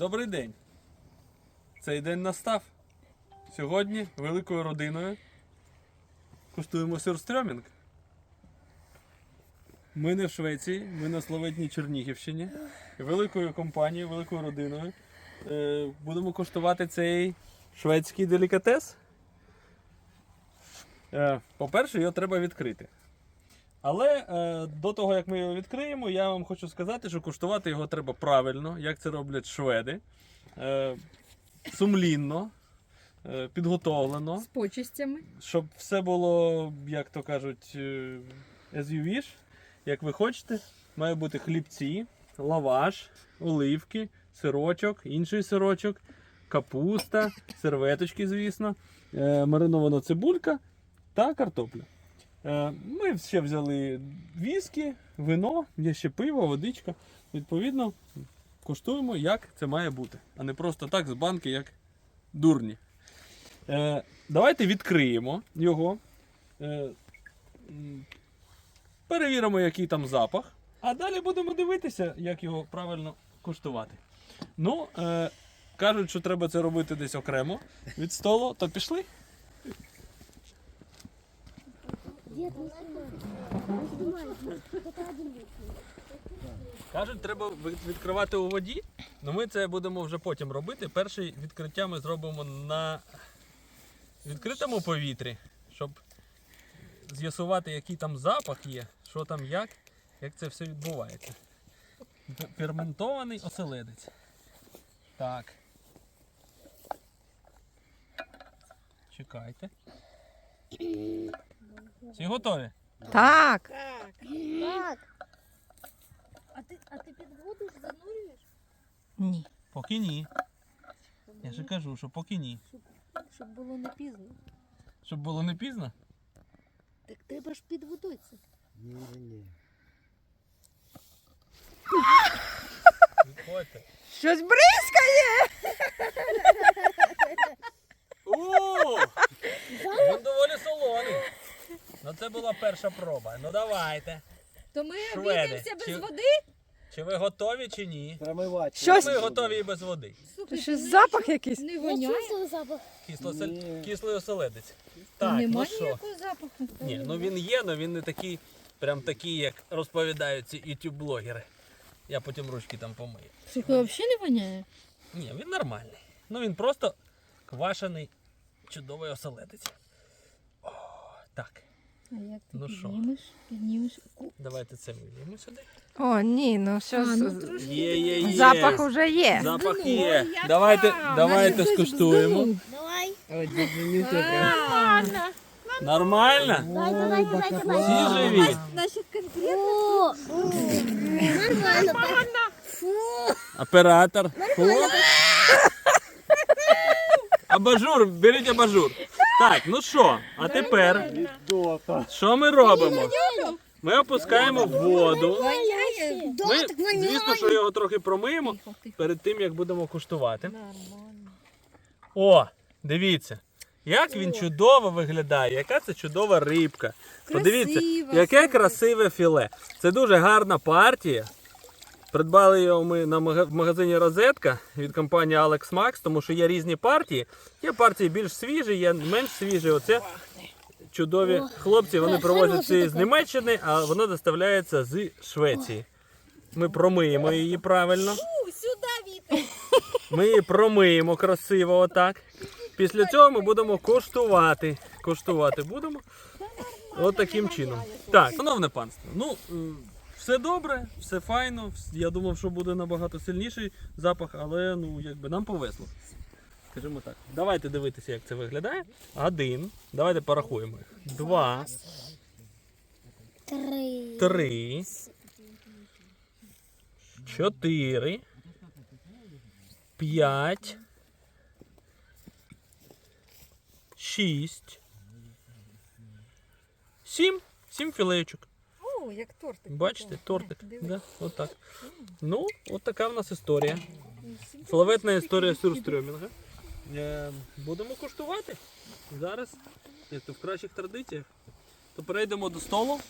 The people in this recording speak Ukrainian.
Добрий день. Цей день настав. Сьогодні великою родиною куштуємо сюрстрьомінг. Ми не в Швеції, ми на славетній Чернігівщині. Великою компанією, великою родиною е, будемо куштувати цей шведський делікатес. Е, по-перше, його треба відкрити. Але е, до того, як ми його відкриємо, я вам хочу сказати, що куштувати його треба правильно, як це роблять шведи. Е, сумлінно, е, підготовлено, З почистями. щоб все було, як то кажуть, е, as you wish, як ви хочете. Має бути хлібці, лаваш, оливки, сирочок, інший сирочок, капуста, серветочки, звісно, е, маринована цибулька та картопля. Е, Ми ще взяли віскі, вино, є ще пиво, водичка. Відповідно, куштуємо, як це має бути, а не просто так з банки, як дурні. Е, Давайте відкриємо його. Е, Перевіримо, який там запах. А далі будемо дивитися, як його правильно куштувати. Ну, е, кажуть, що треба це робити десь окремо від столу, то пішли. Кажуть, треба відкривати у воді. Ну ми це будемо вже потім робити. Перше відкриття ми зробимо на відкритому повітрі, щоб з'ясувати, який там запах є, що там як, як це все відбувається. Фе- Ферментований оселедець. Так. Чекайте. Всі готові? Так. Так. А ти, а ти під воду ж занурюєш? Ні. Поки ні. Я ж кажу, що поки ні. Щоб було не пізно. Щоб було не пізно. Так треба ж під водою це. Відходьте. Щось бризкає. О! Він доволі солоний. Ну це була перша проба. Ну давайте. То ми Шведи. обійдемося без Чи- води? Чи ви готові чи ні? Промивати. Щось- Ми готові і без води. Слухай, Щось ну, запах що, якийсь. Не Я воняє? чувствую запах. Кисло Ні. Кислий оселедець. Так, ну Немає що? ніякого запаху. Ні, ну він є, але він не такий, прям такий, як розповідають ці YouTube-блогери. Я потім ручки там помию. Слухай, взагалі не воняє? Ні, він нормальний. Ну він просто квашений, чудовий оселедець. О, так, А як ти Ну що? піднімеш? Піднімеш. Ку- давайте це виліємо сюди. О, ні, ну що А, з- ну трошки. Є, є, є. запах уже є. Запах Ой, є. яка! Давайте, давайте Навіть хтось скуштуємо. вздумав. Давай. Нормально. Нормально? Давай, давай, давай, давай. Всі живі? Наші конкретно. О, Нормально. Фу. Оператор. О. Абажур, беріть абажур. Так, ну що, а тепер що ми робимо? Ми опускаємо в воду. Ми, звісно, що його трохи промиємо перед тим, як будемо куштувати. О, дивіться, як він чудово виглядає, яка це чудова рибка. Подивіться, яке красиве філе. Це дуже гарна партія. Придбали його ми на в магазині Розетка від компанії Alex Max, тому що є різні партії. Є партії більш свіжі, є менш свіжі. Оце чудові хлопці. Вони привозять це з Німеччини, а воно доставляється з Швеції. Ми промиємо її правильно. Ми її промиємо красиво отак. Після цього ми будемо коштувати. Коштувати будемо. От таким чином. Так, шановне панство, ну все добре, все файно. Я думав, що буде набагато сильніший запах, але ну якби нам повезло. Скажімо так. Давайте дивитися, як це виглядає. Один. Давайте порахуємо їх. Два, Три. три, чотири, п'ять, шість, сім. Сім філеєчок. О, як тортик. Бачите, тортик. Диви. Да, отак. Ну, от така в нас історія. Славетна історія сюрстрьомінга. Е, будемо куштувати. Зараз, як то в кращих традиціях, то перейдемо до столу.